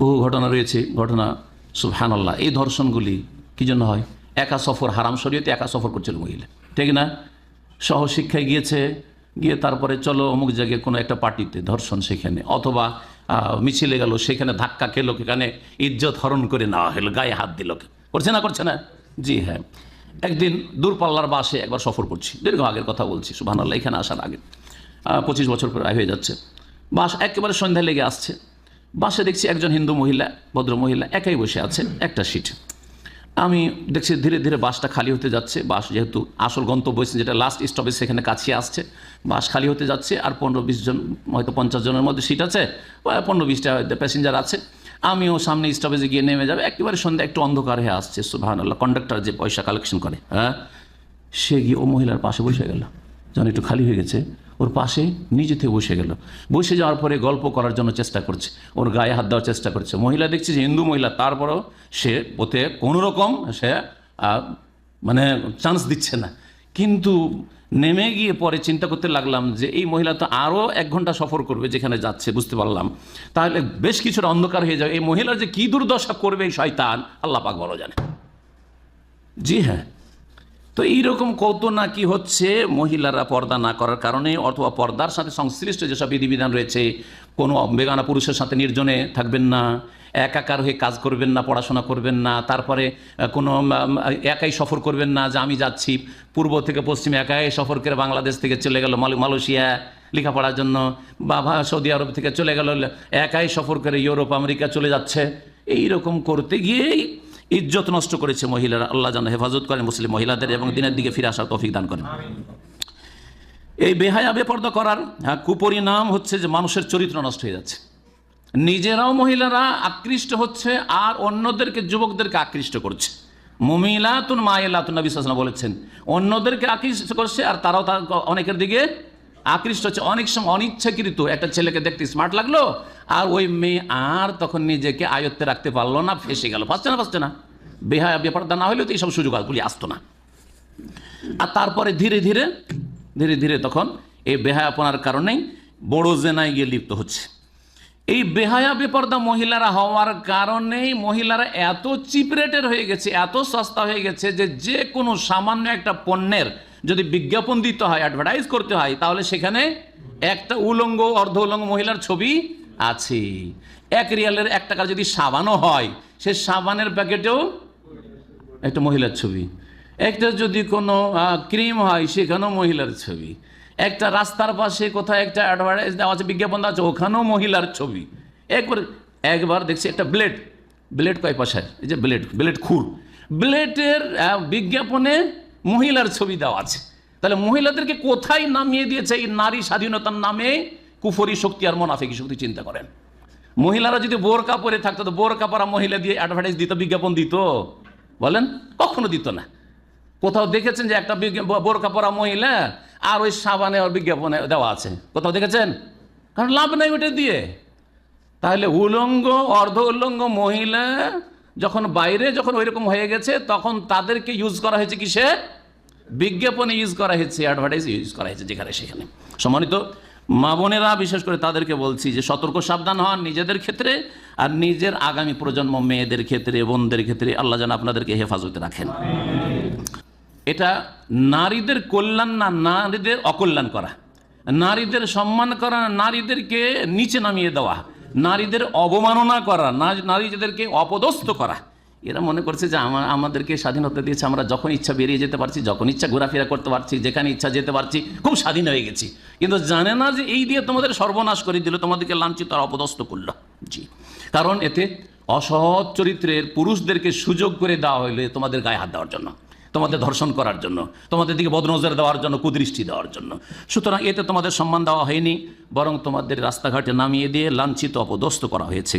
বহু ঘটনা রয়েছে, ঘটনা, সুবহানাল্লাহ। এই ধর্ষণগুলি কী জন্য হয়? একা সফর, হারাম শরীয়তে একা সফর করছিল মহিলা। ঠিক না? সহশিক্ষায় গিয়েছে, গিয়ে তারপরে চলো অমুক জায়গায় কোনো একটা পার্টিতে ধর্ষণ সেখানে। অথবা মিছিলে গেল, সেখানে ধাক্কা খেলো এখানে ইজ্জত হরণ করে নেওয়া হলো, গায়ে হাত দিল করছে না করছে না? জি হ্যাঁ। একদিন দূরপাল্লার বাসে একবার সফর করছি। দীর্ঘ আগের কথা বলছি, সুবহানাল্লাহ, এখানে আসার আগে। পঁচিশ বছর প্রায় হয়ে যাচ্ছে। বাস একেবারে সন্ধ্যায় লেগে আসছে। বাসে দেখছি একজন হিন্দু মহিলা, ভদ্র মহিলা, একাই বসে আছে, একটা সিট। আমি দেখছি ধীরে ধীরে বাসটা খালি হতে যাচ্ছে, বাস যেহেতু আসল গন্তব্য যেটা লাস্ট স্টপেজ সেখানে কাছে আসছে, বাস খালি হতে যাচ্ছে, আর পনেরো বিশ জন, হয়তো পঞ্চাশ জনের মধ্যে সিট আছে পনেরো বিশটা প্যাসেঞ্জার আছে। আমিও সামনে স্টপেজে গিয়ে নেমে যাবে, একেবারে সন্ধ্যা একটু অন্ধকার হয়ে আসছে সুবাহান আল্লাহ কন্ডাক্টর যে পয়সা কালেকশন করে হ্যাঁ? সে গিয়ে ও মহিলার পাশে বসে গেল। যখন একটু খালি হয়ে গেছে। ওর পাশে নিজে থেকে বসে গেল। বসে যাওয়ার পরে গল্প করার জন্য চেষ্টা করছে। ওর গায়ে হাত দেওয়ার চেষ্টা করছে। মহিলা দেখছে যে হিন্দু মহিলা, তারপরেও সে ওতে কোনো রকম সে মানে চান্স দিচ্ছে না। কিন্তু নেমে গিয়ে পরে চিন্তা করতে লাগলাম যে এই মহিলা তো আরও এক ঘণ্টা সফর করবে যেখানে যাচ্ছে, বুঝতে পারলাম। তাহলে বেশ কিছুটা অন্ধকার হয়ে যাবে। এই মহিলার যে কী দুর্দশা করবে এই শয়তান, আল্লাহ পাক বড় জানে। জি হ্যাঁ। তো এইরকম কত না কি হচ্ছে মহিলারা পর্দা না করার কারণে অথবা পর্দার সাথে সংশ্লিষ্ট যেসব বিধিবিধান রয়েছে, কোনো বেগানা পুরুষের সাথে নির্জনে থাকবেন না, একাকার হয়ে কাজ করবেন না, পড়াশোনা করবেন না, তারপরে কোনো একাই সফর করবেন না, যে আমি যাচ্ছি, পূর্ব থেকে পশ্চিমে একাই সফর করে বাংলাদেশ থেকে চলে গেল মালয়- মালয়েশিয়া লেখাপড়ার জন্য, বা সৌদি আরব থেকে চলে গেল, একাই সফর করে ইউরোপ, আমেরিকা চলে যাচ্ছে। এই রকম করতে গিয়েই ইজ্জত নষ্ট করেছে মহিলারা। আল্লাহ যেন হেফাজত করেন মুসলিম মহিলাদের এবং দিনের দিকে ফিরে আসার তৌফিক দান করেন। এই বেহায়া বেপর্দা করার হ্যাঁ, কুপরিণাম হচ্ছে যে মানুষের চরিত্র নষ্ট হয়ে যাচ্ছে। নিজেরাও মহিলারা আকৃষ্ট হচ্ছে আর অন্যদেরকে যুবকদেরকে আকৃষ্ট করছে। মমিলাতুন মায়েলাতুন নবী সাল্লাল্লাহু বলেছেন অন্যদেরকে আকৃষ্ট করছে আর তারাও তার অনেকের দিকে আকৃষ্ট হচ্ছে। অনেক সময় অনিচ্ছাকৃত একটা ছেলেকে দেখতে স্মার্ট লাগল আর ওই মেয়ে আর তখন নিজেকে আয়ত্তে রাখতে পারল না ফেসে গেল। ফাঁসছে না ফাঁসছে না? বেহায়া, বেপর্দা না হলেও তো এইসব সুযোগগুলি আসতো না। আর তারপরে ধীরে ধীরে ধীরে ধীরে তখন এই বেহায়াপনার কারণেই বড় জেনায় গিয়ে লিপ্ত হচ্ছে। এই বেহায়া, বেপর্দা মহিলারা হওয়ার কারণেই মহিলারা এত চিপ রেটের হয়ে গেছে, এত সস্তা হয়ে গেছে যে যে কোনো সামান্য একটা পণ্যের যদি বিজ্ঞাপন দিতে হয় অ্যাডভার্টাইজ করতে হয়, তাহলে সেখানে একটা উলঙ্গ, অর্ধ উলঙ্গ মহিলার ছবি আছে এক রিয়ালের এক টাকার যদি সাবানও হয়, সে সাবানের প্যাকেটেও একটা মহিলার ছবি। একটা যদি কোনো ক্রিম হয়, সেখানেও মহিলার ছবি। একটা রাস্তার পাশে কোথায় একটা অ্যাডভার্টাইজ দেওয়া আছে, বিজ্ঞাপন দেওয়া আছে, ওখানেও মহিলার ছবি। একবার একবার দেখছি একটা ব্লেড ব্লেড কয় পাশায়? এই যে ব্লেড ব্লেড খুর। ব্লেডের বিজ্ঞাপনে মহিলার ছবি দেওয়া আছে। তাহলে মহিলাদেরকে কোথায় নামিয়ে দিয়েছে এই নারী স্বাধীনতার নামে কুফরি শক্তি আর মোনাফিকি শক্তি চিন্তা করেন? মহিলারা যদি বোরকা পরে থাকতো, তো বোরকা পরা মহিলা দিয়ে অ্যাডভার্টাইজ দিত, বিজ্ঞাপন দিত? বলেন, কখনো দিত না। কোথাও দেখেছেন যে একটা বোরকা পরা মহিলা আর ওই সাবানে ওর বিজ্ঞাপনে দেওয়া আছে? কোথাও দেখেছেন? কারণ লাভ নাই ওটা দিয়ে। তাহলে উলঙ্গ, অর্ধ উলঙ্গ মহিলা যখন বাইরে যখন ওইরকম হয়ে গেছে, তখন তাদেরকে ইউজ করা হয়েছে কিসে? বিজ্ঞাপনে ইউজ করা হয়েছে অ্যাডভার্টাইজ ইউজ করা হয়েছে যেখানে সেখানে। সম্মানিত মা বোনেরা, বিশেষ করে তাদেরকে বলছি যে সতর্ক, সাবধান হন। নিজেদের ক্ষেত্রে আর নিজের আগামী প্রজন্ম মেয়েদের ক্ষেত্রে, বোনদের ক্ষেত্রে আল্লাহ যেন আপনাদেরকে হেফাজতে রাখেন। এটা নারীদের কল্যাণ না নারীদের অকল্যাণ করা। নারীদের সম্মান করা, নারীদেরকে নিচে নামিয়ে দেওয়া, নারীদের অবমাননা করা নারীদেরকে অপদস্থ করা। এরা মনে করছে যে আমার আমাদেরকে স্বাধীনতা দিয়েছে, আমরা যখন ইচ্ছা বেরিয়ে যেতে পারছি, যখন ইচ্ছা ঘোরাফেরা করতে পারছি, যেখানে ইচ্ছা যেতে পারছি, খুব স্বাধীন হয়ে গেছি। কিন্তু জানে না যে এই দিয়ে তোমাদের সর্বনাশ করে দিল, তোমাদেরকে লাঞ্ছিত আর অপদস্থ করল। কারণ এতে অসহজ চরিত্রের পুরুষদেরকে সুযোগ করে দেওয়া হইলে তোমাদের গায়ে হাত দেওয়ার জন্য, তোমাদের ধর্ষণ করার জন্য, তোমাদের দিকে বদনজর দেওয়ার জন্য, কুদৃষ্টি দেওয়ার জন্য। সুতরাং এতে তোমাদের সম্মান দেওয়া হয়নি, বরং তোমাদের রাস্তাঘাটে নামিয়ে দিয়ে লাঞ্ছিত, অপদস্থ করা হয়েছে।